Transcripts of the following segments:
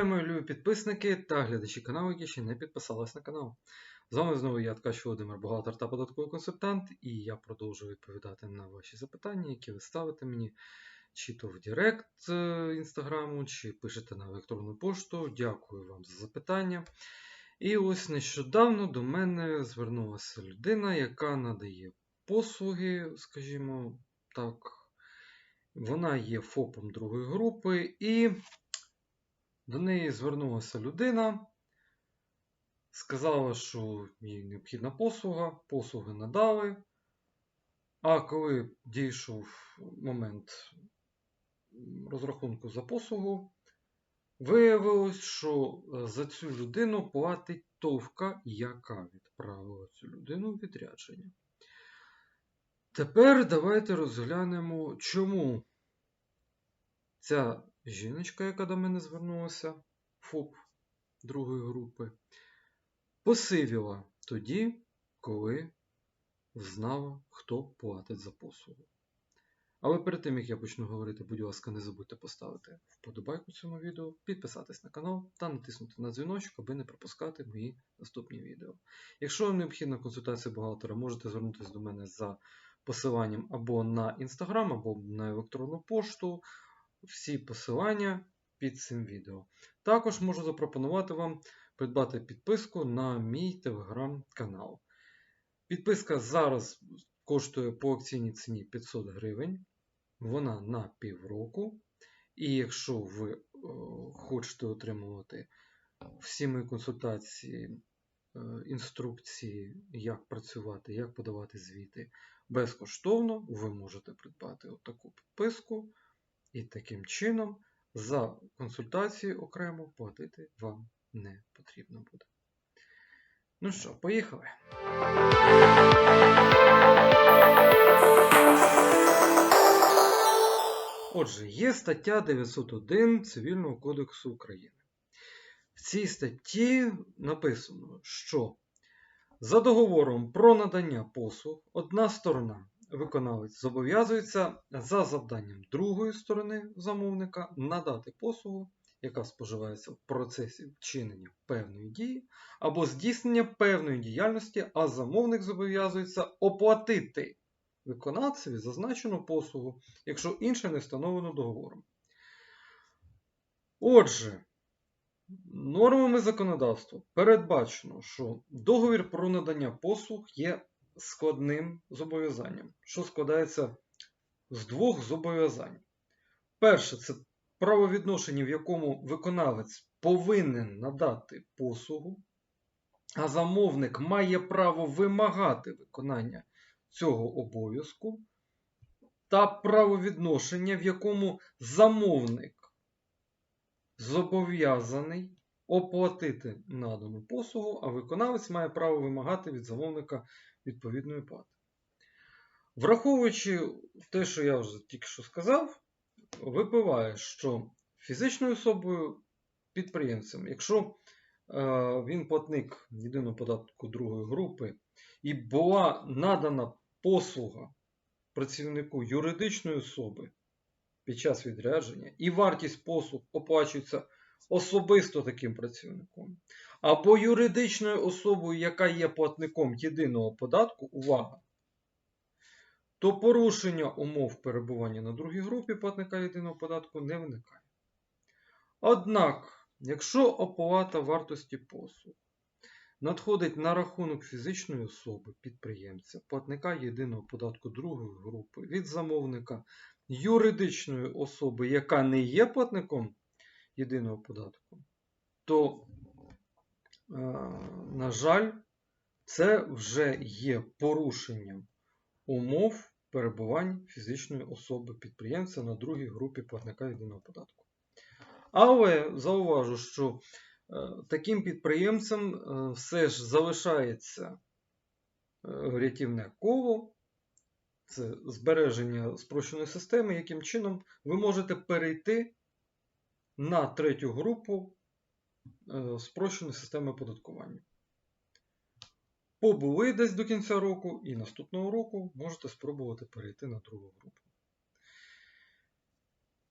Вітаю, мої любі підписники та глядачі каналу, які ще не підписались на канал. З вами знову я, Ткач Володимир, бухгалтер та податковий консультант, і я продовжую відповідати на ваші запитання, які ви ставите мені, чи то в Директ е, інстаграму, чи пишете на електронну пошту. Дякую вам за запитання. І ось нещодавно до мене звернулася людина, яка надає послуги, скажімо так. Вона є ФОПом другої групи, і до неї звернулася людина, сказала, що їй необхідна послуга, послуги надали. А коли дійшов момент розрахунку за послугу, виявилось, що е, за цю людину платить товка, яка відправила цю людину в відрядження. Тепер давайте розглянемо, чому ця жіночка, яка до мене звернулася, ФОП другої групи, посивіла тоді, коли знала, хто платить за послугу. Але перед тим, як я почну говорити, будь ласка, не забудьте поставити вподобайку цьому відео, підписатись на канал та натиснути на дзвіночок, аби не пропускати мої наступні відео. Якщо вам необхідна консультація бухгалтера, можете звернутися до мене за посиланням або на Instagram, або на електронну пошту. Всі посилання під цим відео. Також можу запропонувати вам придбати підписку на мій телеграм-канал. Підписка зараз коштує по акційній ціні 500 гривень. Вона на півроку. І якщо ви е, хочете отримувати всі мої консультації, е, інструкції, як працювати, як подавати звіти безкоштовно, ви можете придбати таку підписку. І таким чином за консультації окремо платити вам не потрібно буде. Ну що, поїхали. Отже, є стаття 901 Цивільного кодексу України. В цій статті написано, що за договором про надання послуг одна сторона виконавець зобов'язується за завданням другої сторони замовника надати послугу, яка споживається в процесі вчинення певної дії, або здійснення певної діяльності, а замовник зобов'язується оплатити виконавцеві зазначену послугу, якщо інше не встановлено договором. Отже, нормами законодавства передбачено, що договір про надання послуг є складним зобов'язанням, що складається з двох зобов'язань. Перше, це правовідношення, в якому виконавець повинен надати послугу, а замовник має право вимагати виконання цього обов'язку, та правовідношення, в якому замовник зобов'язаний оплатити надану послугу, а виконавець має право вимагати від замовника відповідної плати. Враховуючи те, що я вже тільки що сказав, випливає, що фізичною особою підприємцем, якщо е, він платник єдиного податку другої групи і була надана послуга працівнику юридичної особи під час відрядження, і вартість послуг оплачується особисто таким працівником, або юридичною особою, яка є платником єдиного податку, увага, то порушення умов перебування на другій групі платника єдиного податку не виникає. Однак, якщо оплата вартості послуг надходить на рахунок фізичної особи, підприємця, платника єдиного податку другої групи від замовника юридичної особи, яка не є платником єдиного податку, то, е, на жаль, це вже є порушенням умов перебувань фізичної особи підприємця на другій групі платника єдиного податку. Але зауважу, що е, таким підприємцем е, все ж залишається рятівне коло, це збереження спрощеної системи, яким чином ви можете перейти на третю групу е, спрощеної системи оподаткування. Побули десь до кінця року, і наступного року можете спробувати перейти на другу групу.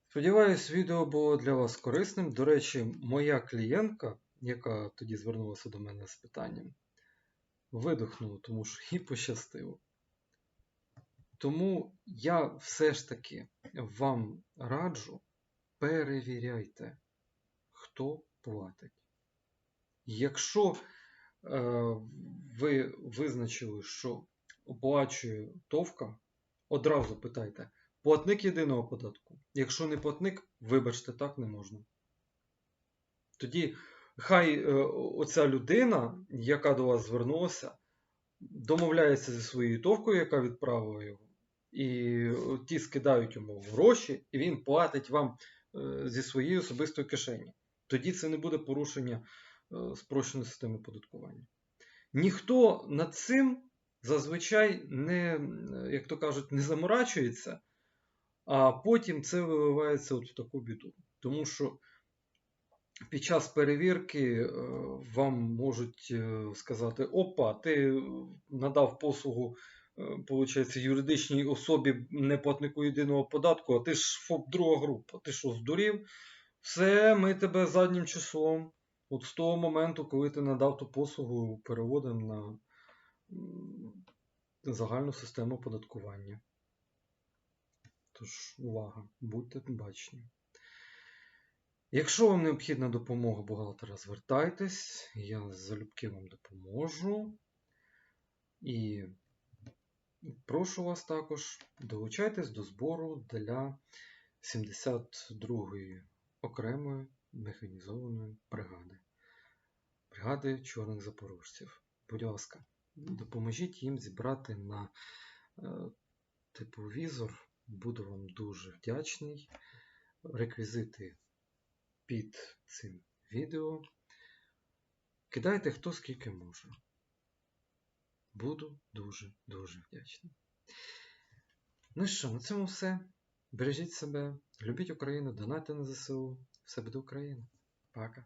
Сподіваюсь, відео було для вас корисним. До речі, моя клієнтка, яка тоді звернулася до мене з питанням, видихнула, тому що їй пощастило. Тому я все ж таки вам раджу, перевіряйте, хто платить. Якщо е, ви визначили, що оплачує ТОВКа, одразу питайте, платник єдиного податку. Якщо не платник, вибачте, так не можна. Тоді хай е, оця людина, яка до вас звернулася, домовляється зі своєю товкою, яка відправила його, і ті скидають йому гроші, і він платить вам е, зі своєї особистої кишені. Тоді це не буде порушення е, спрощеної системи податкування. Ніхто над цим зазвичай не, як то кажуть, не заморачується, а потім це виливається от в таку біду. Тому що під час перевірки е, вам можуть е, сказати: Опа, ти надав послугу, виходить, юридичній особі неплатнику єдиного податку, а ти ж ФОП друга група, ти що, здурів? Все, ми тебе заднім числом. От з того моменту, коли ти надав ту послугу, переводимо на загальну систему оподаткування. Тож, увага, будьте бачні. Якщо вам необхідна допомога бухгалтера, звертайтесь, я залюбки вам допоможу. І прошу вас також долучайтесь до збору для 72-ї окремої механізованої бригади. Бригади чорних запорожців. Будь ласка, допоможіть їм зібрати на е, тепловізор. Буду вам дуже вдячний. Реквізити під цим відео. Кидайте хто скільки може. Буду дуже-дуже вдячний. Ну що, на цьому все. Бережіть себе, любіть Україну, донайте на ЗСУ. Все буде Україна. Пока.